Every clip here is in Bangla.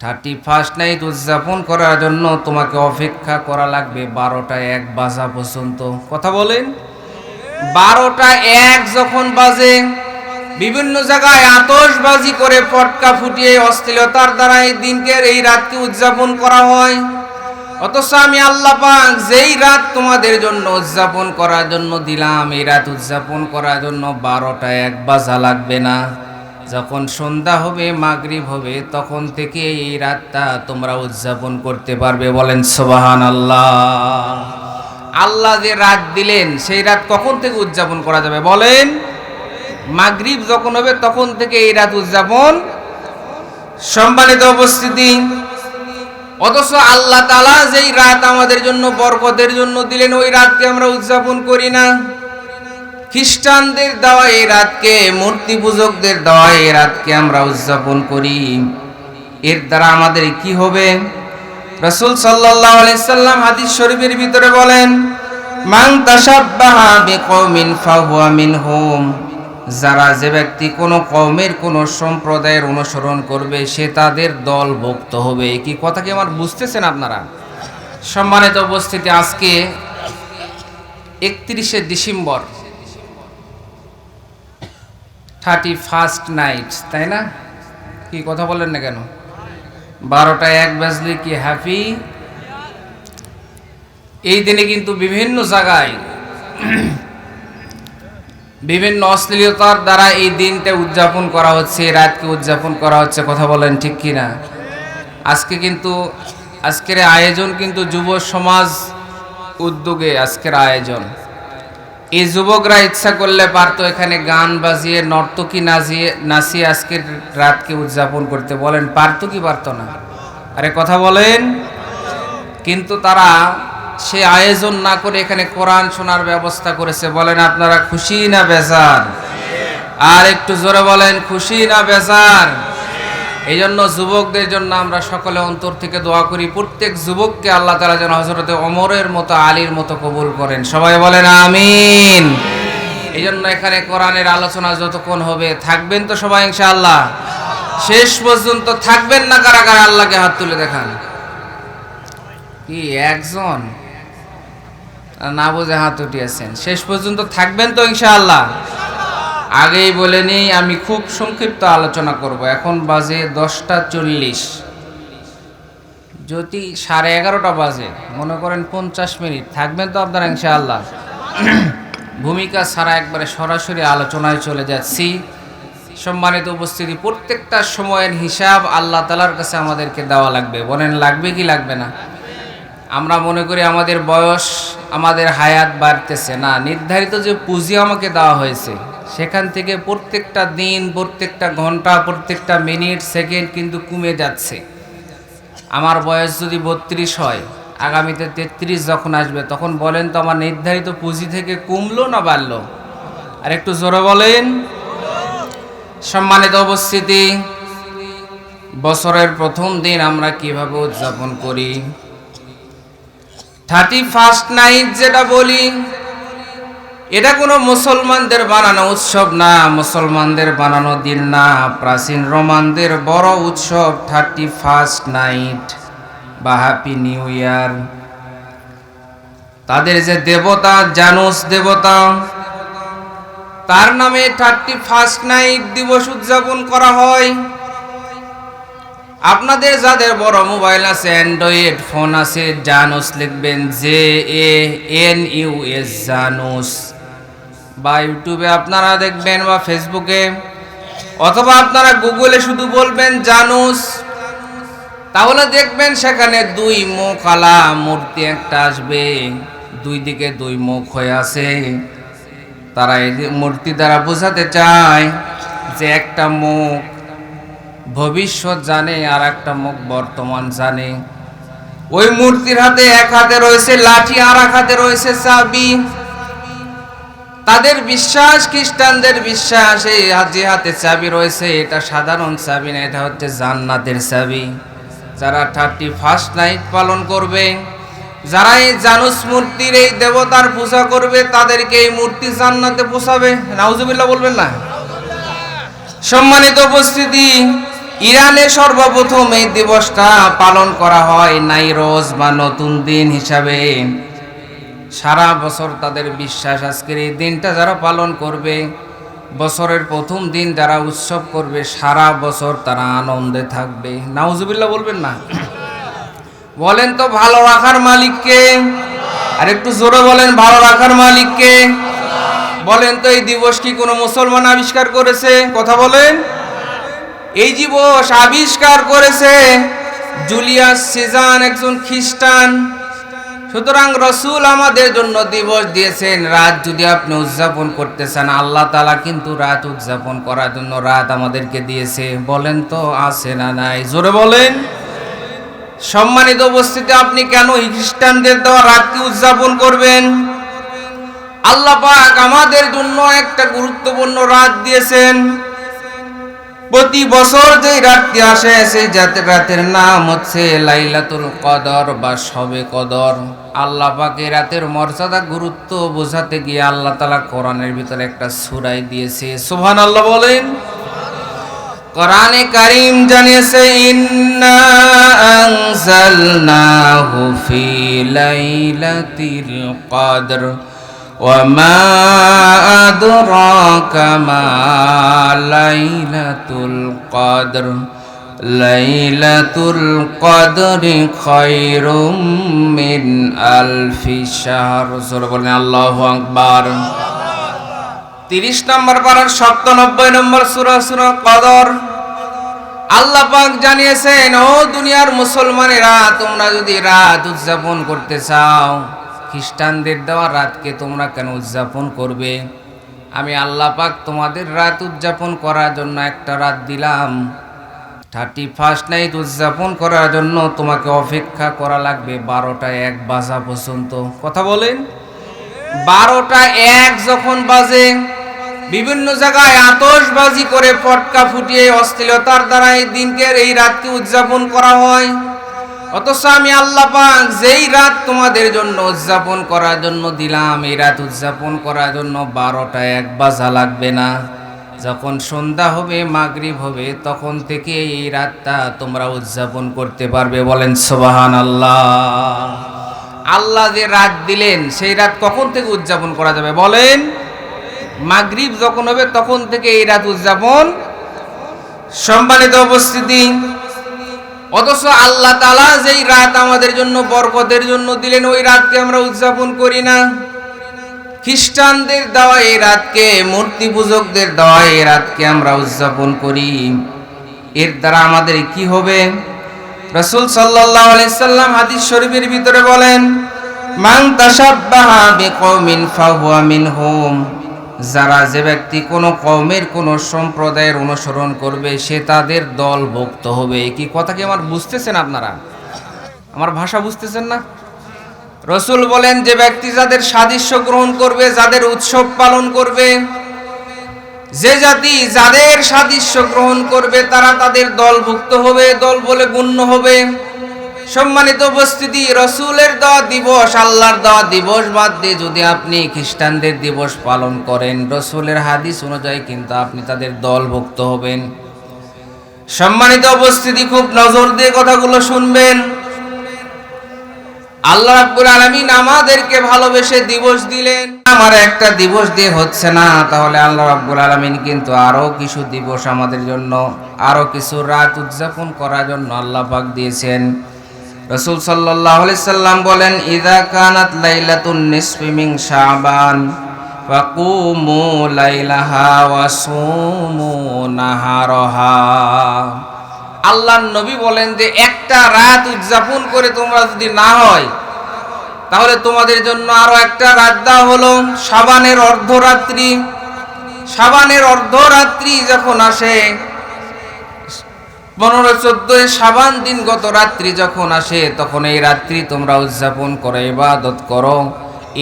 থার্টি ফার্স্ট নাইট উদযাপন করার জন্য তোমাকে অপেক্ষা করা লাগবে বারোটা এক বাজা পর্যন্ত। কথা বলেন? বারোটা এক যখন বাজে, বিভিন্ন জায়গায় আতশবাজি করে পটকা ফুটিয়ে অশ্লীলতার দ্বারা এই দিনকে এই রাতকে উদযাপন করা হয়। অথচ আমি আল্লাহ পাক যেই রাত তোমাদের জন্য উদযাপন করার জন্য দিলাম, এই রাত উদযাপন করার জন্য বারোটা এক বাজা লাগবে না। যখন সন্ধ্যা হবে, মাগরিব হবে, তখন থেকে এই রাতটা তোমরা উদযাপন করতে পারবে। বলেন সোবাহান আল্লাহ আল্লাহ যে রাত দিলেন, সেই রাত কখন থেকে উদযাপন করা যাবে? বলেন, মাগরিব যখন হবে, তখন থেকে এই রাত উদযাপন সম্মানিত উপস্থিতি। অথচ আল্লাহ তালা যেই রাত আমাদের জন্য, বরকতের জন্য দিলেন, ওই রাতকে আমরা উদযাপন করি না। খ্রিস্টানদের দেওয়া এই রাতকে, মূর্তি পূজকদের দেওয়া এই রাতকে আমরা উদযাপন করি। এর দ্বারা আমাদের কি হবে? রসুল সাল্লাহ সাল্লাম হাদিস শরীফের ভিতরে বলেন, মান তাসাব্বাহা বিকৌমিন ফাহুয়া মিনহুম। যারা যে ব্যক্তি কোনো কওমের কোনো সম্প্রদায়ের অনুসরণ করবে, সে তাদের দলভুক্ত হবে। কি কথা কি আমার বুঝতেছেন আপনারা? সম্মানিত উপস্থিতি, আজকে একত্রিশে ডিসেম্বর থার্টি ফার্স্ট নাইট, তাই না? কি কথা বলেন না কেন? বারোটা এক বাজলে কি হ্যাপি এই দিনে কিন্তু বিভিন্ন জায়গায় বিভিন্ন অশ্লীলতার দ্বারা এই দিনটা উদযাপন করা হচ্ছে, রাতকে উদযাপন করা হচ্ছে, কথা বলেন ঠিক কি না আজকে কিন্তু, আজকের আয়োজন কিন্তু যুব সমাজ উদ্যোগে আজকের আয়োজন। এই যুবকরা ইচ্ছা করলে পারতো এখানে গান বাজিয়ে, নর্তকী নাজিয়ে নাচিয়ে আজকের রাতকে উদযাপন করতে। বলেন, পারতো কি পারতো না? আরে কথা বলেন। কিন্তু তারা সে আয়োজন না করে এখানে কোরআন শোনার ব্যবস্থা করেছে। বলেন, আপনারা খুশি না বেজার? আর একটু জোরে বলেন, খুশি না বেজার? এই জন্য যুবকদের জন্য আমরা সকলে অন্তর থেকে দোয়া করি, প্রত্যেক যুবককে আল্লাহ তালা যেন হজরতে অমরের মতো, আলীর মতো কবুল করেন। সবাই বলেন আমিন। এই জন্য এখানে কোরআনের আলোচনা যতক্ষণ হবে, থাকবেন তো সবাই ইনশাআল্লাহ? শেষ পর্যন্ত থাকবেন না কারা কারা আল্লাহকে হাত তুলে দেখান। কি, একজন? না বুঝে হাত উঠিয়েছেন। শেষ পর্যন্ত থাকবেন তো ইনশাআল্লাহ? আগেই বলে নিই, আমি খুব সংক্ষিপ্ত আলোচনা করব। এখন বাজে দশটা চল্লিশ। যদি সাড়ে এগারোটা বাজে, মনে করেন পঞ্চাশ মিনিট, থাকবেন তো আপনারা ইনশাআল্লাহ। ভূমিকা ছাড়া একবারে সরাসরি আলোচনায় চলে যাচ্ছি। সম্মানিত উপস্থিতি, প্রত্যেকটা সময়ের হিসাব আল্লাহ তালার কাছে আমাদেরকে দেওয়া লাগবে। বলেন, লাগবে কি লাগবে না? আমরা মনে করি আমাদের বয়স, আমাদের হায়াত বাড়তেছে। না, নির্ধারিত যে পুঁজি আমাকে দেওয়া হয়েছে সেখান থেকে প্রত্যেকটা দিন, প্রত্যেকটা ঘণ্টা, প্রত্যেকটা মিনিট, সেকেন্ড কিন্তু কমে যাচ্ছে। আমার বয়স যদি বত্রিশ হয়, আগামীতে তেত্রিশ যখন আসবে, তখন বলেন তো আমার নির্ধারিত পুঁজি থেকে কমলো না বাড়লো? আর একটু জোরে বলেন। সম্মানিত উপস্থিতি, বছরের প্রথম দিন আমরা কীভাবে উদযাপন করি? থার্টি ফার্স্ট নাইট যেটা বলি এটা কোনো মুসলমানদের বানানো উৎসব না, মুসলমানদের বানানো দিন না। প্রাচীন রোমানদের বড় উৎসব থার্টি ফার্স্ট নাইট বা হ্যাপি নিউ ইয়ার। তাদের যে দেবতা, জানুস দেবতা, তার নামে থার্টি ফার্স্ট নাইট দিবস উদযাপন করা হয়। আপনাদের যাদের বড় মোবাইল আছে, অ্যান্ড্রয়েড ফোন আছে, জানুস লিখবেন J A N U S Janus. বা ইউটিউবে আপনারা দেখবেন বা ফেসবুকে, অথবা আপনারা গুগলে শুধু বলবেন জানুস, তাহলে দেখবেন সেখানে দুই মুখ, আলা মূর্তি একটা আসবে, দুই দিকে দুই মুখ হয়ে আছে। তারা এই মূর্তি দ্বারা বোঝাতে চায় যে একটা মুখ ভবিষ্যৎ জানে আর একটা মুখ বর্তমান জানে। ওই মূর্তির হাতে এক হাতে রয়েছে লাঠি, আর এক হাতে রয়েছে চাবি। তাদের বিশ্বাস, খ্রিস্টানদের বিশ্বাস, এই যে হাতে চাবি রয়েছে, এটা সাধারণ চাবি না, এটা হচ্ছে জান্নাতের চাবি। যারা থার্টি ফার্স্ট নাইট পালন করবে যারা এই জানুস মূর্তির এই দেবতার পূজা করবে, তাদেরকে এই মূর্তি জান্নাতে পোষাবে। নাউজুবিল্লাহ বলবেন না? সম্মানিত উপস্থিতি, ইরানে সর্বপ্রথম এই দিবসটা পালন করা হয় নাইরোজ বা নতুন দিন হিসাবে। সারা বছর তাদের বিশ্বাস। আজকের এই দিনটা যারা পালন করবে, বছরের প্রথম দিন যারা উৎসব করবে, সারা বছর তারা আনন্দে থাকবে। নাউজুবিল্লাহ বলবেন না? বলেন তো ভালো রাখার মালিককে। আর একটু জোরে বলেন, ভালো রাখার মালিককে। বলেন তো এই দিবস কি কোনো মুসলমান আবিষ্কার করেছে? কথা বলেন। এই দিবস আবিষ্কার করেছে জুলিয়াস সিজান, একজন খ্রিস্টান। সুতরাং রসুল আমাদের জন্য দিবস দিয়েছেন। রাত যদি আপনি উদযাপন করতে চান আল্লাহ তালা কিন্তু রাত উদযাপন করার জন্য রাত আমাদেরকে দিয়েছে। বলেন তো, আছে না নাই? জোরে বলেন। সম্মানিত উপস্থিতি, আপনি কেন খ্রিস্টানদের দেওয়া রাতকে উদযাপন করবেন? আল্লাহ পাক আমাদের জন্য একটা গুরুত্বপূর্ণ রাত দিয়েছেন। প্রতি বছর যে রাতটি আসে, সেই জাতের রাতের নাম হচ্ছে লাইলাতুল কদর বা সবে কদর। আল্লাহ পাকে রাতের মর্যাদা, গুরুত্ব বোঝাতে গিয়ে আল্লাহ তালা কোরআনের ভিতরে একটা সুরাই দিয়েছে। সুবহান আল্লাহ বলেন, কোরআনে কারিম জানিয়েছে, ইন্না আনজালনাহু ফি লাইলাতিল কদর। وما أدراك ما ليلة القدر ليلة القدر خير من ألف شهر سورة বলেন আল্লাহু আকবার তিরিশ নম্বর পারার সপ্তানব্বই নম্বর সুরা সুরা কদর আল্লাহ পাক জানিয়েছেন ও দুনিয়ার মুসলমানেরা তোমরা যদি রাত উদযাপন করতে চাও খ্রিস্টানদের দেওয়া রাতকে তোমরা কেন উদযাপন করবে? আমি আল্লাহ পাক তোমাদের রাত উদযাপন করার জন্য একটা রাত দিলাম। থার্টি ফার্স্ট নাইট উদযাপন করার জন্য তোমাকে অপেক্ষা করা লাগবে বারোটা এক বাজা পর্যন্ত। কথা বলেন? বারোটা এক যখন বাজে, বিভিন্ন জায়গায় আতশবাজি করে পটকা ফুটিয়ে অশ্লীলতার দ্বারা এই দিনকের এই রাতকে উদযাপন করা হয়। অথচ আমি আল্লাহ পাক যেই রাত তোমাদের জন্য উদযাপন করার জন্য দিলাম, এই রাত উদযাপন করার জন্য বারোটা এক বাজা লাগবে না। যখন সন্ধ্যা হবে, মাগরিব হবে, তখন থেকে এই রাতটা তোমরা উদযাপন করতে পারবে বলেন সোবাহান আল্লাহ আল্লাহ যে রাত দিলেন, সেই রাত কখন থেকে উদযাপন করা যাবে বলেন? মাগরিব যখন হবে, তখন থেকে এই রাত উদযাপন সম্মানিত উপস্থিতি অথচ আল্লাহ তালা যেই রাত আমাদের জন্য বরকতের জন্য দিলেন, ওই রাতকে আমরা উদযাপন করি না। খ্রিস্টানদের দেওয়া এই রাতকে, মূর্তি পূজকদের দেওয়া এই রাতকে আমরা উদযাপন করি। এর দ্বারা আমাদের কি হবে? রসুল সাল্লাহ সাল্লাম হাদিস শরীফের ভিতরে বলেন, মান তাসাব্বাহা বিকৌমিন ফাহুয়া মিনহুম। যারা যে ব্যক্তি কোনো কওমের কোনো সম্প্রদায়ের অনুসরণ করবে, সে তাদের দলভুক্ত হবে। কি কথা কি আমার বুঝতেছেন আপনারা? আমার ভাষা বুঝতেছেন না? রসুল বলেন, যে ব্যক্তি যাদের সাদৃশ্য গ্রহণ করবে, যাদের উৎসব পালন করবে, যে জাতি যাদের সাদৃশ্য গ্রহণ করবে, তারা তাদের দলভুক্ত হবে, দল বলে গণ্য হবে। সম্মানিত উপস্থিতি, রসুলের দেওয়া দিবস, আল্লাহর দেওয়া দিবস বাদ দিয়ে যদি আপনি খ্রিস্টানদের দিবস পালন করেন, রসুলের হাদিস অনুযায়ী কিন্তু আপনি তাদের দলভুক্ত হবেন। সম্মানিত উপস্থিতি, খুব নজর দিয়ে কথাগুলো শুনবেন। আল্লাহ রাব্বুল আলামিন আমাদেরকে ভালোবেসে দিবস দিলেন। আমার একটা দিবস দিয়ে হচ্ছে না, তাহলে আল্লাহ রাব্বুল আলামিন কিন্তু আরও কিছু দিবস আমাদের জন্য, আরও কিছু রাত উদযাপন করার জন্য আল্লাহ পাক দিয়েছেন। রসুল সাল্লাম বলেন ইদা কানাত লাইলাতুন নিসফি মিন শাবান, ফাকুমু লাইলাহা ওয়াসুমু নাহারহা। আল্লাহর নবী বলেন যে, একটা রাত উদযাপন করে তোমরা যদি না হয়, তাহলে তোমাদের জন্য আরও একটা রাত দেওয়া হলো। সাবানের অর্ধরাত্রি সাবানের অর্ধরাত্রি যখন আসে পনেরো চোদ্দই সাবান দিন গত রাত্রি যখন আসে, তখন এই রাত্রি তোমরা উদযাপন করো, ইবাদত করো।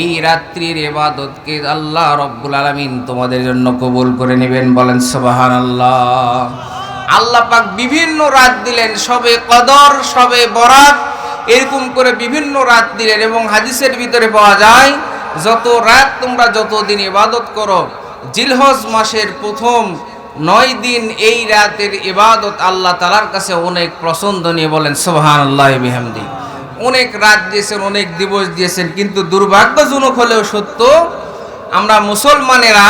এই রাত্রির এবাদতকে আল্লাহ রব্বুল আলমিন তোমাদের জন্য কবুল করে নেবেন, বলেন সবাহান আল্লাহ আল্লাহ পাক বিভিন্ন রাত দিলেন, সবে কদর, সবে বরাত, এরকম করে বিভিন্ন রাত দিলেন এবং হাদিসের ভিতরে পাওয়া যায়, যত রাত তোমরা যত দিন ইবাদত করো, জিলহজ মাসের প্রথম নয় দিন এই রাতের ইবাদত আল্লাহ তালার কাছে অনেক পছন্দনীয় বলেন সোহান আল্লাহ বিহামদি। অনেক রাত দিয়েছেন, অনেক দিবস দিয়েছেন, কিন্তু দুর্ভাগ্যজনক হলেও সত্য, আমরা মুসলমানেরা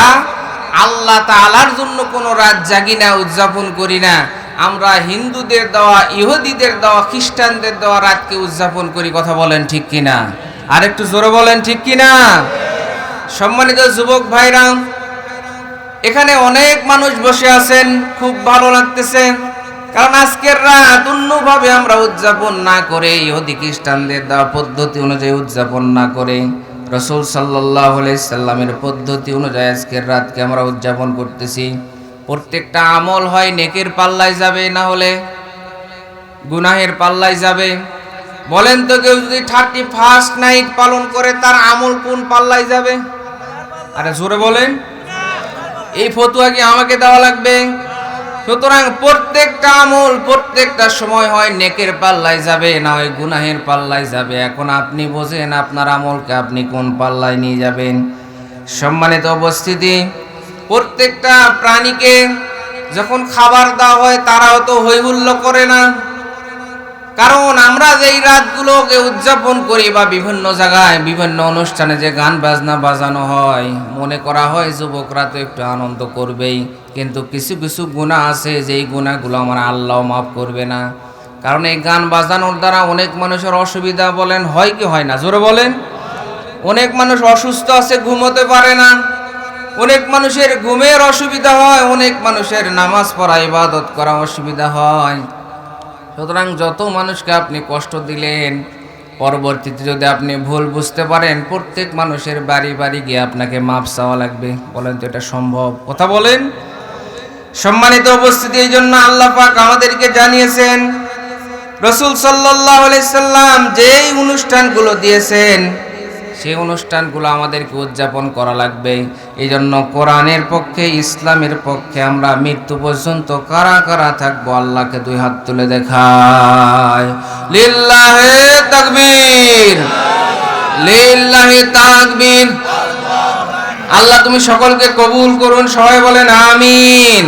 আল্লাহ তালার জন্য কোনো রাত জাগি না, উদযাপন করি না। আমরা হিন্দুদের দেওয়া, ইহুদিদের দেওয়া, খ্রিস্টানদের দেওয়া রাতকে উদযাপন করি, কথা বলেন ঠিক কিনা? আর একটু জোরে বলেন ঠিক কিনা? সম্মানিত যুবক ভাইরা এখানে অনেক মানুষ বসে আছেন, খুব ভালো লাগতেছে। কারণ আজকের রাত অন্যভাবে আমরা উদযাপন না করে, ইহুদি খ্রিস্টানদের দেওয়া পদ্ধতি অনুযায়ী উদযাপন না করে, রসুল সাল্লাহ সাল্লামের পদ্ধতি অনুযায়ী আজকের রাতকে আমরা উদযাপন করতেছি। প্রত্যেকটা আমল হয় নেকের পাল্লায় যাবে, না হলে গুনাহের পাল্লায় যাবে। বলেন তো কেউ যদি থার্টি ফার্স্ট নাইট পালন করে, তার আমল কোন পাল্লায় যাবে? আরে জোরে বলেন। এই ফতুয়া কি আমাকে দেওয়া লাগবে? সুতরাং প্রত্যেকটা আমল, প্রত্যেকটা সময় হয় নেকের পাল্লায় যাবে, না হয় গুনাহের পাল্লায় যাবে। এখন আপনি বোঝেন আপনার আমলকে আপনি কোন পাল্লায় নিয়ে যাবেন। সম্মানিত উপস্থিতি, প্রত্যেকটা প্রাণীকে যখন খাবার দেওয়া হয় তারাও তো হৈহুল্য করে না। কারণ আমরা যেই রাতগুলোকে উদযাপন করি বা বিভিন্ন জায়গায়, বিভিন্ন অনুষ্ঠানে যে গান বাজনা বাজানো হয়, মনে করা হয় যুবকরা তো একটু আনন্দ করবেই। কিন্তু কিছু কিছু গুণা আছে, যেই গুণাগুলো আমার আল্লাহ মাফ করবে না। কারণ এই গান বাজানোর দ্বারা অনেক মানুষের অসুবিধা বলেন, হয় কি হয় না? জোরে বলেন। অনেক মানুষ অসুস্থ আছে, ঘুমোতে পারে না। অনেক মানুষের ঘুমের অসুবিধা হয়, অনেক মানুষের নামাজ পড়া, ইবাদত করা অসুবিধা হয়। সুতরাং যত মানুষকে আপনি কষ্ট দিলেন, পরবর্তীতে যদি আপনি ভুল বুঝতে পারেন, প্রত্যেক মানুষের বাড়ি বাড়ি গিয়ে আপনাকে মাপ চাওয়া লাগবে। বলেন তো এটা সম্ভব? কথা বলেন। সম্মানিত উপস্থিতি, এই জন্য আল্লাহ পাক আমাদেরকে জানিয়েছেন, রসুল সাল্লাহ সাল্লাম যেই অনুষ্ঠানগুলো দিয়েছেন সেই অনুষ্ঠানগুলো আমাদেরকে উদযাপন করা লাগবে। এই জন্য কোরআনের পক্ষে, ইসলামের পক্ষে আমরা মৃত্যু পর্যন্ত কারা কারা থাকব আল্লাহকে দুই হাত তুলে দেখায়। আল্লাহ তুমি সকলকে কবুল করুন, সবাই বলেন আমিন।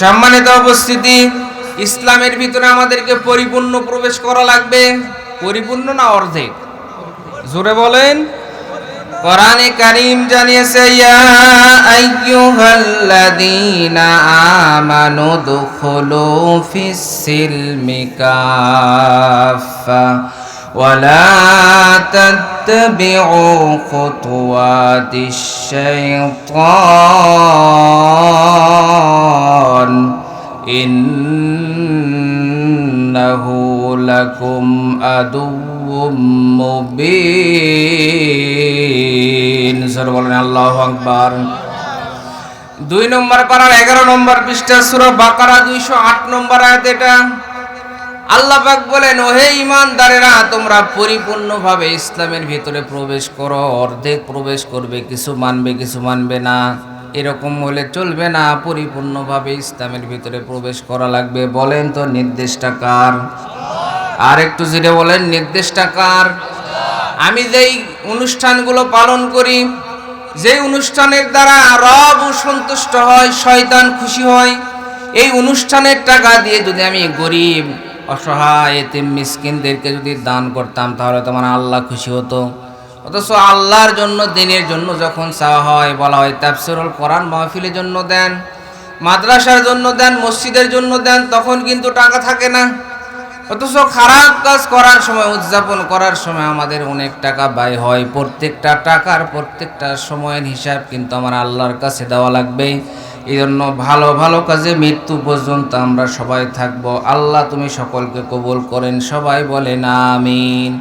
সম্মানিত উপস্থিতি, ইসলামের ভিতরে আমাদেরকে পরিপূর্ণ প্রবেশ করা লাগবে। পরিপূর্ণ না অর্ধেক? জোরে বলেন কোরআনে কারীম জানিয়েছে ইয়া আইয়ুহাল্লাযীনা আমানু দুখুলু ফিস সিলমি কাফা ولا تتبعوا خطوات الشيطان إنه لكم عدو মুবিন সর বলেন আল্লাহু আকবার দুই নম্বর পারার এগারো নম্বর পৃষ্ঠা সুরা বাকারা দুইশো আট নম্বর আয়াত এটা আল্লাহ পাক বলেন ওহে ইমানদারেরা তোমরা পরিপূর্ণভাবে ইসলামের ভিতরে প্রবেশ করো অর্ধেক প্রবেশ করবে কিছু মানবে কিছু মানবে না এরকম হলে চলবে না, পরিপূর্ণভাবে ইসলামের ভিতরে প্রবেশ করা লাগবে। বলেন তো নির্দেশটা কার? আর একটু জেনে বলেন, নির্দেশটা কার? আমি যেই অনুষ্ঠানগুলো পালন করি যে অনুষ্ঠানের দ্বারা রব সন্তুষ্ট হয়, শয়তান খুশি হয়, এই অনুষ্ঠানের টাকা দিয়ে যদি আমি গরিব, অসহায়, এতিম, মিসকিনদেরকে যদি দান করতাম, তাহলে তোমার আল্লাহ খুশি হতো। অথচ আল্লাহর জন্য, দিনের জন্য যখন চাওয়া হয়, বলা হয়, তাফসিরুল কোরআন মাহফিলের জন্য দেন, মাদ্রাসার জন্য দেন, মসজিদের জন্য দেন, তখন কিন্তু টাকা থাকে না। অথচ খারাপ কাজ করার সময়, উদযাপন করার সময় আমাদের অনেক টাকা ব্যয় হয়। প্রত্যেকটা টাকার প্রত্যেকটা সময়ের হিসাব কিন্তু আমার আল্লাহর কাছে দেওয়া লাগবে। এই জন্য ভালো ভালো কাজে মৃত্যু পর্যন্ত আমরা সবাই থাকব। আল্লাহ তুমি সকলকে কবুল করেন, সবাই বলেন আমিন।